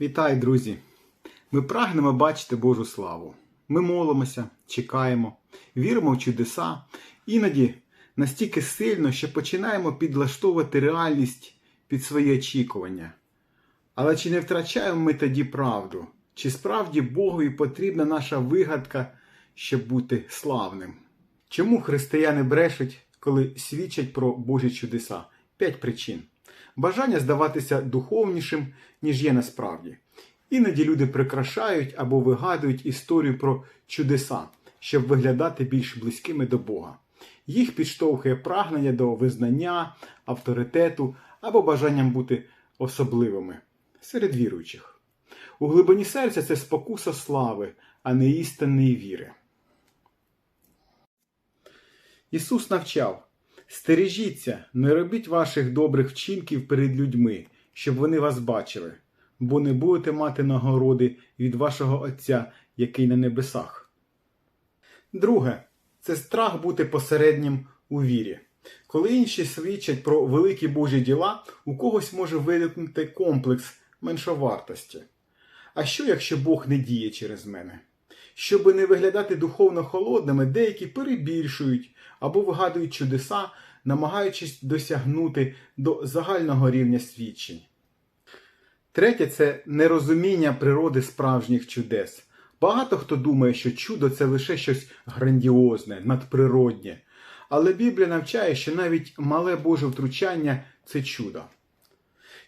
Вітаю, друзі! Ми прагнемо бачити Божу славу. Ми молимося, чекаємо, віримо в чудеса, іноді настільки сильно, що починаємо підлаштовувати реальність під свої очікування. Але чи не втрачаємо ми тоді правду? Чи справді Богові потрібна наша вигадка, щоб бути славним? Чому християни брешуть, коли свідчать про Божі чудеса? П'ять причин. Бажання здаватися духовнішим, ніж є насправді. Іноді люди прикрашають або вигадують історію про чудеса, щоб виглядати більш близькими до Бога. Їх підштовхує прагнення до визнання, авторитету або бажанням бути особливими серед віруючих. У глибині серця це спокуса слави, а не істинної віри. Ісус навчав: стережіться, не робіть ваших добрих вчинків перед людьми, щоб вони вас бачили, бо не будете мати нагороди від вашого Отця, який на небесах. Друге, це страх бути посереднім у вірі. Коли інші свідчать про великі Божі діла, у когось може виникнути комплекс меншовартості. А що, якщо Бог не діє через мене? Щоби не виглядати духовно холодними, деякі перебільшують або вигадують чудеса, намагаючись досягнути до загального рівня свідчень. Третє це нерозуміння природи справжніх чудес. Багато хто думає, що чудо це лише щось грандіозне, надприроднє. Але Біблія навчає, що навіть мале Боже втручання це чудо.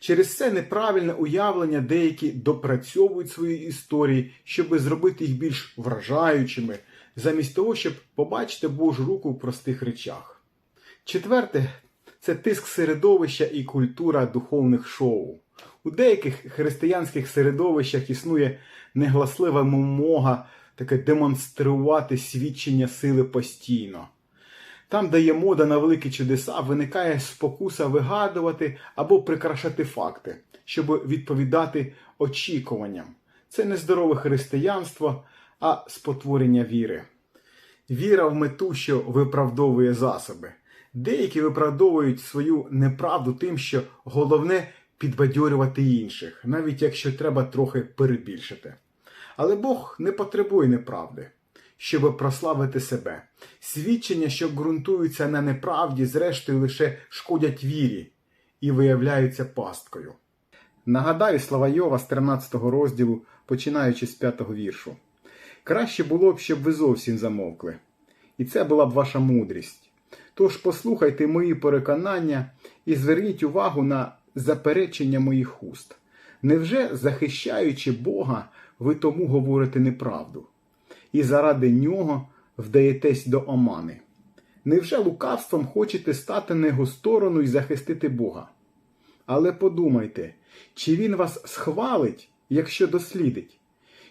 Через це неправильне уявлення деякі допрацьовують свої історії, щоб зробити їх більш вражаючими, замість того, щоб побачити Божу руку в простих речах. Четверте це тиск середовища і культура духовних шоу. У деяких християнських середовищах існує негласлива вимога таке демонструвати свідчення сили постійно. Там, де є мода на великі чудеса, виникає спокуса вигадувати або прикрашати факти, щоб відповідати очікуванням. Це не здорове християнство, а спотворення віри. Віра в мету, що виправдовує засоби. Деякі виправдовують свою неправду тим, що головне підбадьорювати інших, навіть якщо треба трохи перебільшити. Але Бог не потребує неправди щоб прославити себе. Свідчення, що ґрунтуються на неправді, зрештою лише шкодять вірі і виявляються пасткою. Нагадаю слова Йова з 13 розділу, починаючи з 5 віршу. Краще було б, щоб ви зовсім замовкли. І це була б ваша мудрість. Тож послухайте мої переконання і зверніть увагу на заперечення моїх уст. Невже, захищаючи Бога, ви тому говорите неправду? І заради нього вдаєтесь до омани. Невже лукавством хочете стати на його сторону і захистити Бога? Але подумайте, чи він вас схвалить, якщо дослідить?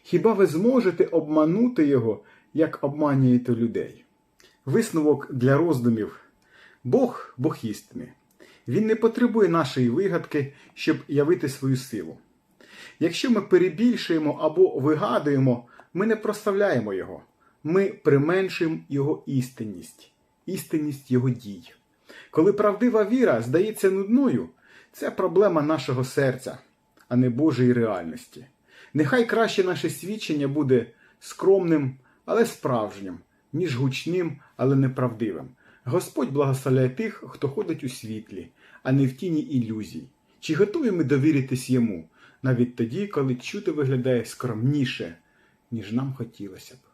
Хіба ви зможете обманути його, як обманюєте людей? Висновок для роздумів Бог Бог істини. Він не потребує нашої вигадки, щоб явити свою силу. Якщо ми перебільшуємо або вигадуємо, ми не прославляємо Його, ми применшуємо Його істинність, істинність Його дій. Коли правдива віра здається нудною, це проблема нашого серця, а не Божої реальності. Нехай краще наше свідчення буде скромним, але справжнім, ніж гучним, але неправдивим. Господь благословляє тих, хто ходить у світлі, а не в тіні ілюзій. Чи готові ми довіритись йому, навіть тоді, коли чудо виглядає скромніше, ніж нам хотілося б.